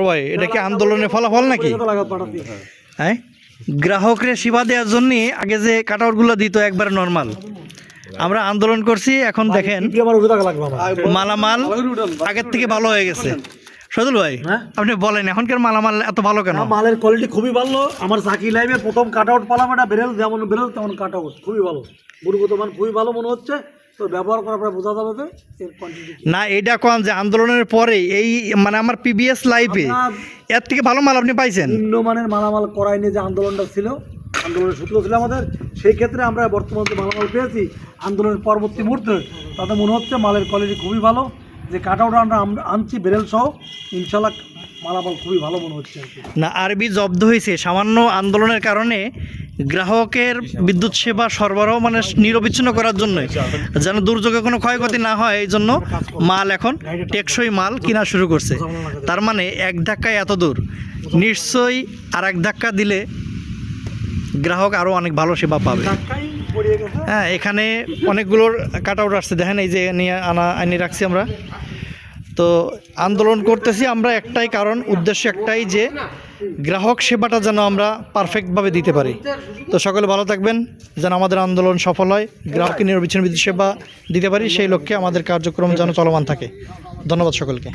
ভাই এটা কি আন্দোলনের ফলাফল নাকি? হ্যাঁ? গ্রাহকরে সেবা দেওয়ার জন্য আগে যে কাটাউটগুলো দিত একবার নর্মাল আমরা আন্দোলন করছি এখন দেখেন মালামাল আগের থেকে ভালো হয়ে গেছে। সজল ভাই হ্যাঁ? আপনি বলেন এখনকার মালামাল এত ভালো কেন? মালের কোয়ালিটি খুবই ভালো। আমার সাকি লাইভে প্রথম কাট আউট পালাম এটা বেরেল যেমন বেরেল তেমন কাট আউট খুবই ভালো। গুণগত মান খুবই ভালো মনে হচ্ছে। তো ব্যবহার করার পরে বোঝা যাবে যে এর কোয়ান্টিটি না এটা কোন যে আন্দোলনের পরে এই মানে আমার পিবিএস লাইফে এর থেকে ভালো মাল আপনি পাইছেন? নিম্নমানের মালামাল করাই নিয়ে যে আন্দোলনটা ছিল আন্দোলনের সূত্র ছিল আমাদের। সেই ক্ষেত্রে আমরা বর্তমানে মালামাল পেয়েছি আন্দোলনের পরবর্তী মুহূর্তে তাতে মনে হচ্ছে মালের কোয়ালিটি খুবই ভালো। যে কাট আমরা আনছি বেরেল সহ ইনশাল্লাহ মালামাল খুবই ভালো মনে হচ্ছে না আরবি জব্দ হয়েছে। সামান্য আন্দোলনের কারণে গ্রাহকের বিদ্যুৎ সেবা সরবরাহ মানে নিরবিচ্ছিন্ন করার জন্য যেন দুর্যোগে কোনো ক্ষয়ক্ষতি না হয় এই জন্য মাল এখন টেকসই মাল কেনা শুরু করছে। তার মানে এক ধাক্কায় এত দূর। নিশ্চয়ই আর এক ধাক্কা দিলে গ্রাহক আরও অনেক ভালো সেবা পাবে। হ্যাঁ এখানে অনেকগুলোর কাট আউট আসছে। দেখেন, এই যে নিয়ে আনা আনি রাখছি আমরা। তো আন্দোলন করতেছি আমরা একটাই কারণ, উদ্দেশ্য একটাই যে গ্রাহক সেবাটা যেন আমরা পারফেক্টভাবে দিতে পারি। তো সকলে ভালো থাকবেন, যেন আমাদের আন্দোলন সফল হয়, গ্রাহককে নিরবিচ্ছিন্ন বিদ্যুৎ সেবা দিতে পারি, সেই লক্ষ্যে আমাদের কার্যক্রম যেন চলমান থাকে। ধন্যবাদ সকলকে।